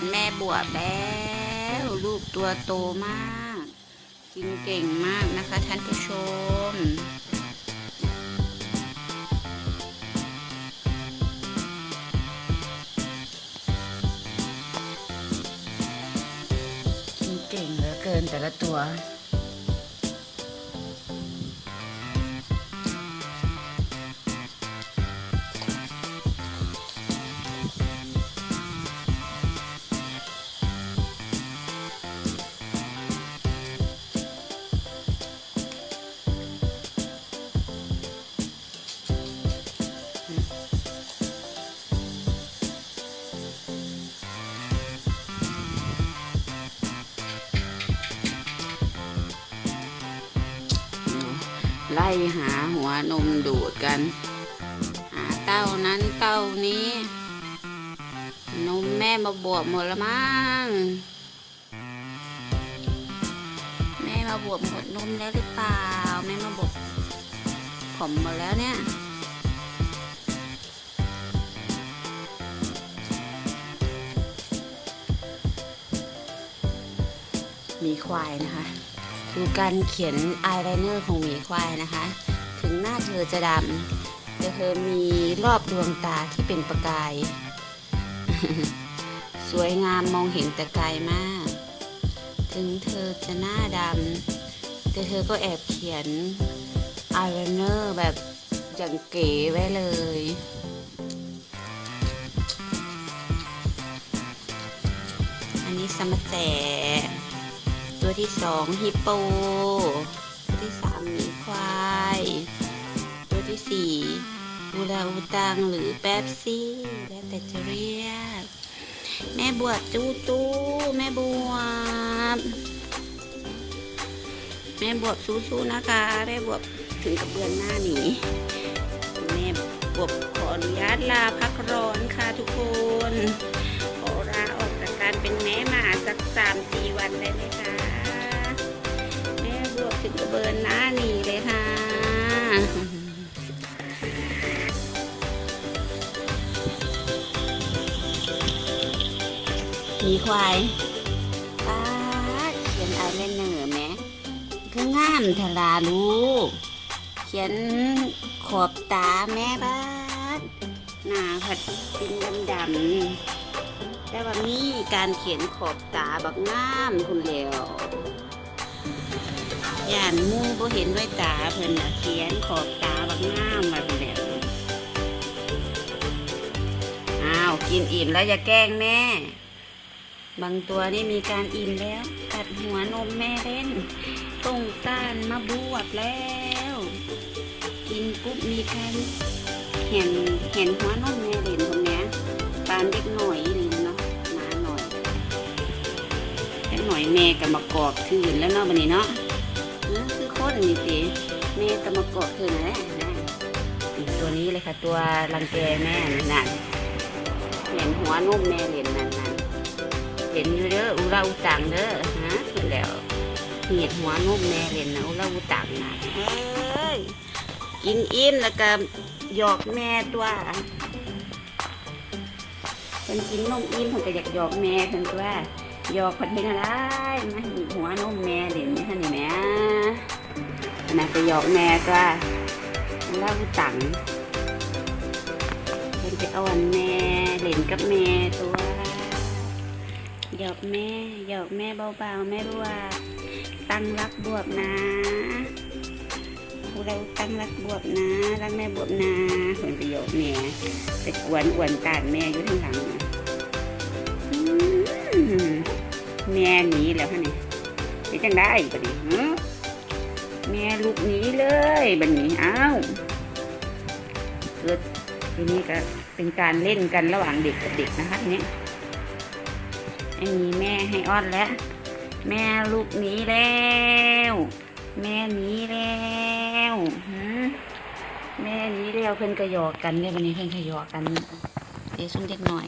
นแม่บวบแล้วลูกตัวโตมาก กินเก่งมากนะคะท่านผู้ชมกินเก่งเหลือเกินแต่ละตัว ไล่หาหัวนมดูดกัน หาเต้านั้นเต้านี้ นมแม่มาบวบหมดล้วมั้งแม่มาบวบหมดนมแล้วหรือเปล่าแม่มาบวบผมหมดแล้วเนี่ยมีควายนะคะ ดูการเขียนอายไลเนอร์ของหมีควายนะคะ ถึงหน้าเธอจะดำแต่เธอมีรอบดวงตาที่เป็นประกาย สวยงามมองเห็นแต่ไกลมาก ถึงเธอจะหน้าดำแต่เธอก็แอบเขียนอายไลเนอร์แบบอย่างเก๋ไว้เลยอันนี้สมแส ตัวที่สองฮิปโป ตัวที่สามหมีควาย ตัวที่สี่อูราอูตังหรือแป๊บซี่ แล้วแต่จะเรียก แม่บวบจูจูแม่บวบแม่บวบสู้ๆนะคะ แม่บวบถึงกับเบือนหน้าหนีแม่บวบขออนุญาตลาพักร้อนค่ะทุกคนขอลาออกจากการเป็นแม่หมาสักสามสี่วันได้ไหมคะ กระเบินหน้าหนีเลยค่ะมีควายป้าเขียนอะไรเหนือร์แหม่คืองามทลาลูกเขียนขอบตาแม่บ้านหน้าผัดเป็นดำๆแต่ว่ามีการเขียนขอบตาบักงามคุณเดียว ย่านมู่บ่เห็นด้วยตาเพิ่นน่ะเขียนขอบตาบักงามมาคุณเดียอ้าวกินอิ่มแล้วอย่าแกล้งแม่ บางตัวนี่มีการอิ่มแล้วกัดหัวนมแม่เล่นส่งสานมาบวบแล้ว กินปุ๊บมีการเห็นเห็นหัวนมแม่เล่นตรงเนี้ยปานเด็กหน่อยนี่เนาะมาหน่อยเด็กหน่อยแม่ก็มากอบคืนแล้วเนาะบันนี้เนาะ แม่ก็มากอบคืนนั่นและนะตัวนี้เลยค่ะ ตัวรังแกแม่นี่นั่นเห็นหัวนุ่มแม่เห็นนั่นนั่นเห็นอยู่เด้ออุราอุตังเด้อฮะคือแล้วเห็นหัวนุ่มแม่เห็นนะอุราอุตังนะเอ้ยกินอิ่มแล้วก็หยอกแม่ตัวเพิ่นกินนมอิ่มเพิ่นก็อยากหยอกแม่เพิ่นก็ว่าหยอกเพิ่นเฮ็ดอะไรมาหัวนมแม่เด่นนี่ท่านนี่แหม่ นน่ะไปหยอกแม่ก็ว่าเล่าตังเพิ่นไปอ่อนแม่เล่นกับแม่ตัวหยอกแม่หยอกแม่เบาๆแม่รู้ว่าตั้งรักบวบนะเราตั้งรักบวบนะรักแม่บวบนะเพิ่นไปหยอกแม่ไปกวนอวนตานแม่อยู่ข้างหลังแม่หนีแล้วฮะนี่ไปจังได้บัดนี้หึ แม่ลูกหนีเลยบัดนี้อ้าวเกิดทีนี้ก็เป็นการเล่นกันระหว่างเด็กกับเด็กนะคะทีนี้ไอ้มีแม่ให้อ้อนแล้ว แม่ลูกหนีแล้วแม่นี้แล้วแม่นี้เรียวเพิ่นกระยอกกันเนี่ยวันนี้เพิ่นกระยอกกันเดี๋ยวซุ่มเด็กหน่อย